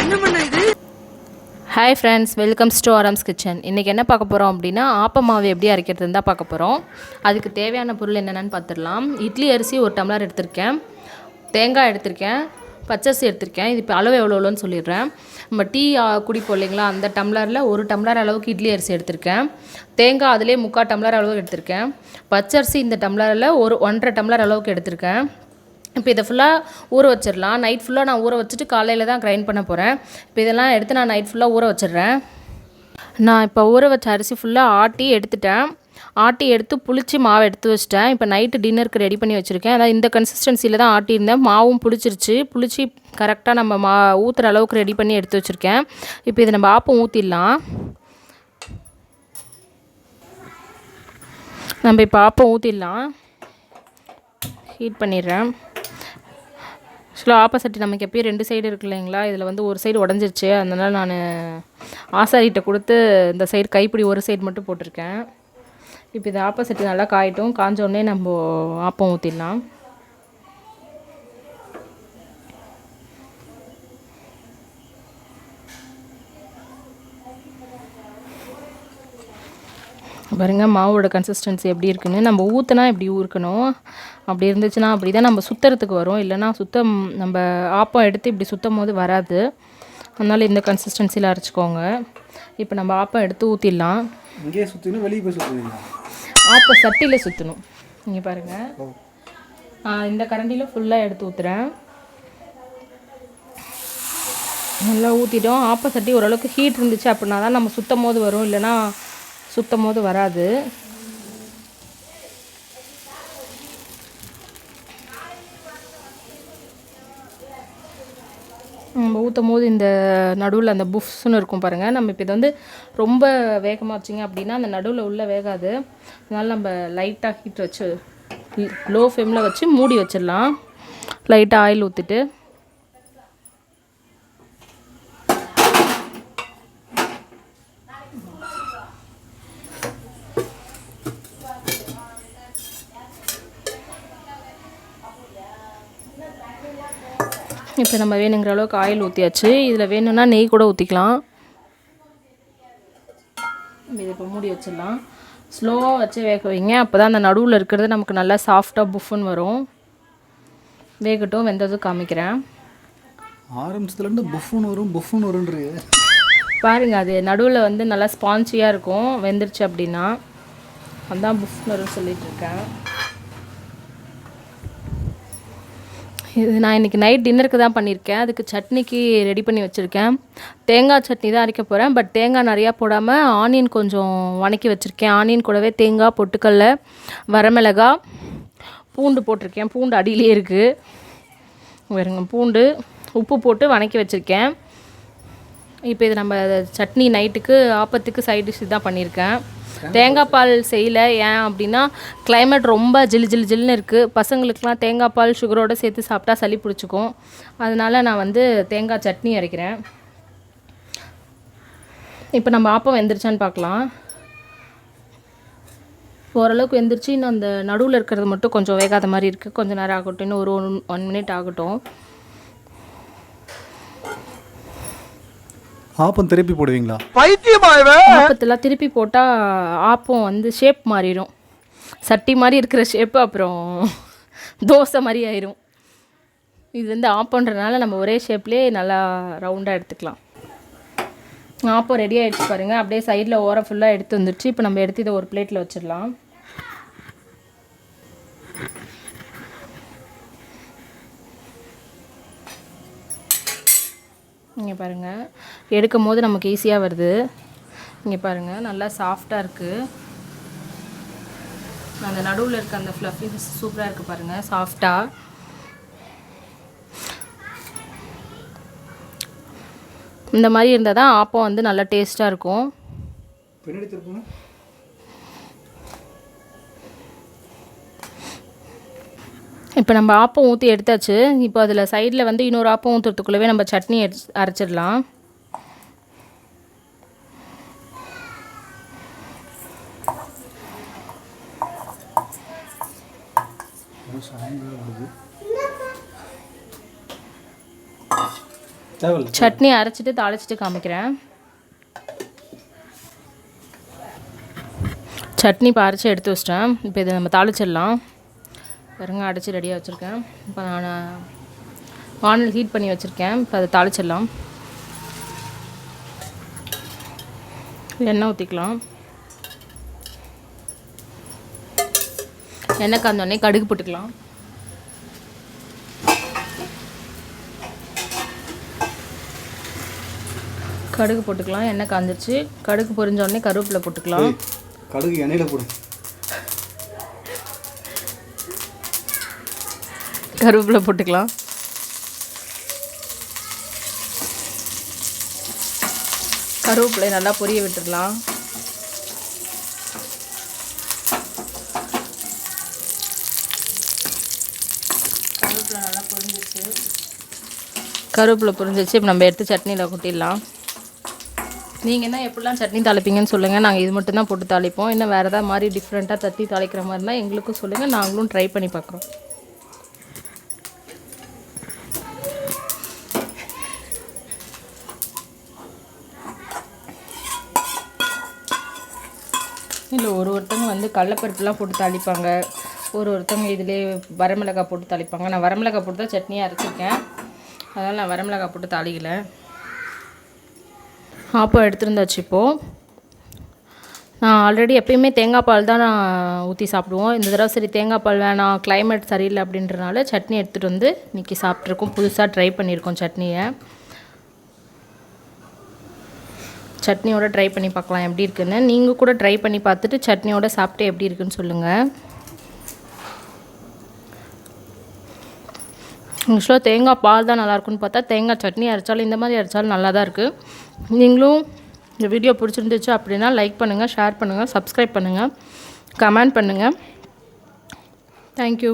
என்ன பண்ண hi friends welcomes to Aarams kitchen இன்றைக்கி என்ன பார்க்க போகிறோம் அப்படின்னா ஆப்ப மாவு எப்படி அரைக்கிறதுன்னு தான் பார்க்க போகிறோம் அதுக்கு தேவையான பொருள் என்னென்னு பார்த்துடலாம். இட்லி அரிசி ஒரு டம்ளர் எடுத்திருக்கேன். தேங்காய் எடுத்திருக்கேன். பச்சரிசி எடுத்திருக்கேன். இது இப்போ அளவு எவ்வளோ எவ்வளோன்னு சொல்லிடுறேன். நம்ம டீ குடிப்போம் இல்லைங்களா? அந்த டம்ளரில் ஒரு டம்ளர் அளவுக்கு இட்லி அரிசி எடுத்திருக்கேன். தேங்காய் அதிலே முக்கால் டம்ளர் அளவுக்கு எடுத்திருக்கேன். பச்சரிசி இந்த டம்ளரில் ஒரு ஒன்றரை டம்ளர் அளவுக்கு எடுத்திருக்கேன். இப்போ இதை ஃபுல்லாக ஊற வச்சிடலாம். நைட் ஃபுல்லாக நான் ஊற வச்சுட்டு காலையில் தான் கிரைண்ட் பண்ண போகிறேன் இப்போ இதெல்லாம் எடுத்து நான் நைட் ஃபுல்லாக ஊற வச்சிடுறேன். நான் இப்போ ஊற வச்ச அரிசி ஃபுல்லாக ஆட்டி எடுத்துட்டேன். ஆட்டி எடுத்து புளிச்சு மாவு எடுத்து வச்சிட்டேன். இப்போ நைட்டு டின்னருக்கு ரெடி பண்ணி வச்சுருக்கேன். அதான் இந்த கன்சிஸ்டன்சியில் தான் ஆட்டியிருந்தேன். மாவும் புளிச்சிருச்சு. புளிச்சு கரெக்டாக நம்ம மா ஊற்றுற அளவுக்கு ரெடி பண்ணி எடுத்து வச்சுருக்கேன். இப்போ இதை நம்ம ஆப்பம் ஊற்றிடலாம் நம்ம இப்போ ஆப்பம் ஊற்றிடலாம் ஹீட் பண்ணிடுறேன். ஆக்சுவலாக ஆப்போசிட் நமக்கு எப்பயும் ரெண்டு சைடு இருக்கு இல்லைங்களா? இதில் வந்து ஒரு சைடு உடஞ்சிருச்சு. அதனால் நான் ஆசாரிகிட்ட கொடுத்து இந்த சைடு கைப்பிடி ஒரு சைடு மட்டும் போட்டிருக்கேன். இப்போ இது ஆப்போசிட் நல்லா காயட்டும். காஞ்சோடனே நம்ம ஆப்பம் ஊற்றிடலாம் பாருங்க மாவோட கன்சிஸ்டன்சி எப்படி இருக்குன்னு. நம்ம ஊற்றுனா இப்படி ஊறுக்கணும்? அப்படி இருந்துச்சுன்னா அப்படி தான் நம்ம சுற்றுறதுக்கு வரும். இல்லைன்னா சுத்தம் நம்ம ஆப்பம் எடுத்து இப்படி சுத்தம் போது வராது. அதனால் இந்த கன்சிஸ்டன்சியில் அரைச்சிக்கோங்க. இப்போ நம்ம ஆப்பம் எடுத்து ஊற்றிடலாம் இங்கேயே சுற்றினா வெளியே போய் சுற்றுவீங்களா ஆப்ப சட்டியில் சுற்றணும் இங்கே பாருங்கள் இந்த கரண்டியில் ஃபுல்லாக எடுத்து ஊற்றுறேன் நல்லா ஊற்றிட்டோம் ஆப்ப சட்டி ஓரளவுக்கு ஹீட் இருந்துச்சு அப்படின்னா தான் நம்ம சுத்தம் போது வரும். இல்லைன்னா சுத்தம் போது வராது. நம்ம ஊற்றும் போது இந்த நடுவில் அந்த புஃப்ஸ்னு இருக்கும் பாருங்கள் நம்ம இப்போ இதை வந்து ரொம்ப வேகமாக வச்சிங்க அப்படின்னா அந்த நடுவில் உள்ளே வேகாது. அதனால் நம்ம லைட்டாக ஹீட் வச்சு லோ ஃப்ளேமில் வச்சு மூடி வச்சிடலாம். லைட்டாக ஆயில் ஊற்றிட்டு இப்போ நம்ம வேணுங்கிற அளவுக்கு ஆயில் ஊற்றியாச்சு இதில் வேணும்னா நெய் கூட ஊற்றிக்கலாம் இதை இப்போ மூடி வச்சிடலாம். ஸ்லோவாக வச்சு வேக வைங்க. அப்போ தான் அந்த நடுவில் இருக்கிறது நமக்கு நல்லா சாஃப்டாக புஃப்னு வரும். வேகட்டும் வெந்ததும் காமிக்கிறேன். ஆரம்பத்துலேருந்து புஃபுன்னு வரும் புஃபுன்னு வரும்ன்றது பாருங்க அது நடுவில் வந்து நல்லா ஸ்பான்ச்சியாக இருக்கும். வெந்துருச்சு அப்படின்னா. அதான் புஃப்னு வரும்னு சொல்லிட்டு இருக்கேன். இது நான் இன்றைக்கி நைட் டின்னருக்கு தான் பண்ணியிருக்கேன். அதுக்கு சட்னிக்கு ரெடி பண்ணி வச்சுருக்கேன். தேங்காய் சட்னி தான் அரைக்க போகிறேன் பட் தேங்காய் நிறையா போடாமல் ஆனியன் கொஞ்சம் வணக்கி வச்சுருக்கேன். ஆனியன் கூடவே தேங்காய் பொட்டுக்கல்ல வரமிளகா பூண்டு போட்டிருக்கேன். பூண்டு அடியிலே இருக்குது வருங்க பூண்டு உப்பு போட்டு வணக்கி வச்சுருக்கேன். இப்போ இது நம்ம சட்னி நைட்டுக்கு ஆப்பத்துக்கு சைட் டிஷ் தான் பண்ணியிருக்கேன். தேங்காய் பால் செய்யலை. ஏன் அப்படின்னா கிளைமேட் ரொம்ப ஜில் ஜில் ஜில்னு இருக்குது பசங்களுக்குலாம் தேங்காய் பால் சுகரோடு சேர்த்து சாப்பிட்டா சளி பிடிச்சிக்கும். அதனால நான் வந்து தேங்காய் சட்னி அரைக்கிறேன். இப்போ நம்ம ஆப்பம் வெந்துருச்சான்னு பார்க்கலாம். ஓரளவுக்கு வெந்துருச்சு. இன்னும் அந்த நடுவில் இருக்கிறது மட்டும் கொஞ்சம் வேகாத மாதிரி இருக்குது கொஞ்சம் நேரம் ஆகட்டும். இன்னும் ஒரு ஒன் ஒன் மினிட் ஆகட்டும். ஆப்பம் திருப்பி போடுவீங்களா? ஆப்பத்தெல்லாம் திருப்பி போட்டால் ஆப்பம் வந்து ஷேப் மாறிடும் சட்டி மாதிரி இருக்கிற ஷேப்பு அப்புறம் தோசை மாதிரி ஆயிரும். இது வந்து ஆப்பன்றனால நம்ம ஒரே ஷேப்லேயே நல்லா ரவுண்டாக எடுத்துக்கலாம். ஆப்பம் ரெடி ஆகிடுச்சு பாருங்கள் அப்படியே சைடில் ஓரம் ஃபுல்லாக எடுத்து வந்துடுச்சு இப்போ நம்ம எடுத்து இதை ஒரு பிளேட்டில் வச்சிடலாம். இங்கே பாருங்கள் எடுக்கும் போது நமக்கு ஈஸியாக வருது. இங்கே பாருங்கள் நல்லா சாஃப்டாக இருக்குது அந்த நடுவில் இருக்க அந்த ஃப்ளஃபி சூப்பராக இருக்குது பாருங்கள் சாஃப்டாக இந்த மாதிரி இருந்தால் தான் ஆப்பம் வந்து நல்லா டேஸ்ட்டாக இருக்கும். இப்போ நம்ம ஆப்பம் ஊற்றி எடுத்தாச்சு. இப்போ அதில் சைடில் வந்து இன்னொரு ஆப்பம் ஊற்றுறதுக்குள்ளவே நம்ம சட்னி அரைச்சிடலாம். சட்னி அரைச்சிட்டு தாளிச்சிட்டு காமிக்கிறேன். சட்னி இப்போ அரைச்சி எடுத்து வச்சிட்டேன். இப்போ இதை நம்ம தாளிச்சிடலாம். பாருங்க அடைச்சி ரெடியாக வச்சுருக்கேன். இப்போ நான் வானல் ஹீட் பண்ணி வச்சுருக்கேன். இப்போ அதை தாளிச்சிடலாம். எண்ணெய் ஊற்றிக்கலாம் எண்ணெய் காந்தோடனே கடுகு போட்டுக்கலாம். கடுகு போட்டுக்கலாம். எண்ணெய் காந்துருச்சு கடுகு பொரிஞ்ச உடனே கருவேப்பிலை போட்டுக்கலாம். கடுகு எண்ணெயில் போடு. கருவேப்பிலை போட்டுக்கலாம். கருவேப்பிலை நல்லா பொரிய விட்டுடலாம். கருவேப்பிலை நல்லா பொரிஞ்சிச்சு கருவேப்பிலை பொரிஞ்சிச்சு இப்போ நம்ம எடுத்து சட்னியில் கொட்டிடலாம். நீங்கள் என்ன எப்படிலாம் சட்னி தாளிப்பீங்கன்னு சொல்லுங்கள் நாங்கள் இது மட்டும் தான் போட்டு தாளிப்போம். இன்னும் வேறு ஏதாவது மாதிரி டிஃப்ரெண்ட்டாக தட்டி தாளிக்கிற மாதிரி இருந்தால் எங்களுக்கும் சொல்லுங்கள் நாங்களும் ட்ரை பண்ணி பார்க்குறோம். இல்லை ஒரு ஒருத்தவங்க வந்து கடலப்பருப்புலாம் போட்டு தாளிப்பாங்க. ஒரு ஒருத்தவங்க இதிலே வரமிளகாய் போட்டு தாளிப்பாங்க. நான் வரமிளகாய் போட்டு தான் சட்னியாக அரைச்சிருக்கேன். அதனால் நான் வரமிளகாய் போட்டு தாளிக்கல. ஆப்பம் எடுத்துருந்தாச்சு இப்போது நான் ஆல்ரெடி எப்பயுமே தேங்காய் பால் தான் நான் ஊற்றி சாப்பிடுவோம். இந்த தடவை சரி தேங்காய் பால் வேணாம் கிளைமேட் சரியில்லை அப்படின்றனால சட்னி எடுத்துகிட்டு வந்து இன்றைக்கி சாப்பிட்ருக்கோம் புதுசாக ட்ரை பண்ணியிருக்கோம் சட்னியை. சட்னியோட ட்ரை பண்ணி பார்க்கலாம் எப்படி இருக்குன்னு. நீங்கள் கூட ட்ரை பண்ணி பார்த்துட்டு சட்னியோட சாப்பிட்டு எப்படி இருக்குன்னு சொல்லுங்கள் ஆக்சுவலாக தேங்காய் பால் தான் நல்லாயிருக்குன்னு பார்த்தா தேங்காய் சட்னி அரைச்சாலும் இந்த மாதிரி அரைச்சாலும் நல்லா தான் இருக்குது நீங்களும் இந்த வீடியோ பிடிச்சிருந்துச்சு அப்படின்னா லைக் பண்ணுங்கள் ஷேர் பண்ணுங்கள் சப்ஸ்கிரைப் பண்ணுங்கள் கமெண்ட் பண்ணுங்கள் தேங்க்யூ